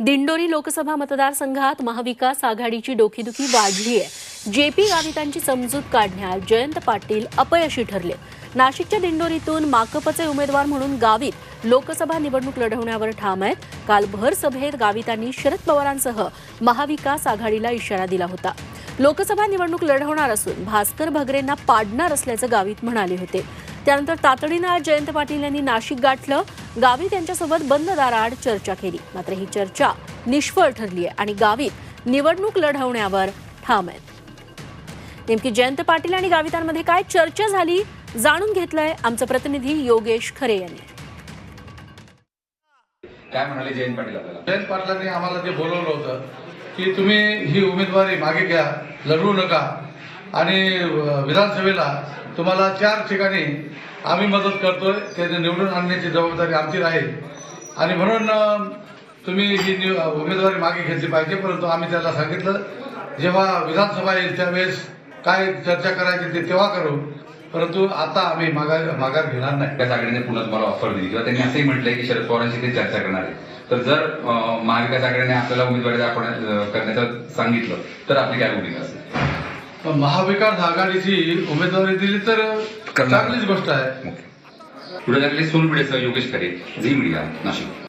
दिंडोरी लोकसभा मतदारसंघात महाविकास आघाडीची डोकीदुखी वाढली आहे जेपी गावितांची समजूत काढण्यात जयंत पाटील अपयशी ठरले. नाशिकच्या दिंडोरीतून माकपचे उमेदवार म्हणून गावित लोकसभा निवडणूक लढवण्यावर ठाम आहेत. काल भर सभेत गावितांनी शरद पवारांसह महाविकास आघाडीला इशारा दिला होता. लोकसभा निवडणूक लढवणार असून भास्कर भगरेंना पाडणार असल्याचं गावित म्हणाले होते. त्यानंतर तातडीनं आज जयंत पाटील यांनी नाशिक गाठलं. गावित यांच्यासोबत बंद दाराआड चर्चा केली. मात्र ही चर्चा निष्फळ ठरली आहे आणि गावित निवडणूक लढवण्यावर ठाम आहेत. नेमकी जयंत पाटील आणि गावितांमध्ये काय चर्चा झाली जाणून घेतलंय आमचं प्रतिनिधी योगेश खरे यांनी. काय म्हणाले जयंत पाटील आपल्याला? जयंत पाटलांनी आम्हाला ते बोलवलं होतं की तुम्ही ही उमेदवारी मागे घ्या लढवू नका. आणि विधानसभेला तुम्हाला चार ठिकाणी आम्ही मदत करतोय त्याने निवडून आणण्याची जबाबदारी आमची राहील. आणि म्हणून तुम्ही ही निव- उमेदवारी मागे घेतली पाहिजे परंतु आम्ही त्याला सांगितलं जेव्हा विधानसभा येईल त्यावेळेस काय चर्चा करायची ते तेव्हा करू. परंतु आता आम्ही माघार माघार घेणार नाही. त्या आघाडीने पुन्हा तुम्हाला ऑफर दिली. किंवा त्यांनी असंही म्हटलंय की शरद पवारांशी ते चर्चा करणार आहे तर जर महाविकास आघाडीने आपल्याला उमेदवारी दाखवण्यात अं, करण्याचं सांगितलं तर आपली काय भूमिका असेल? महाविकास आघाडीची उमेदवारी दिली तर. चांगलीच गोष्ट आहे. पुढे लागले सोनपिढेसह योगेश खरे झी मीडिया नाशिक.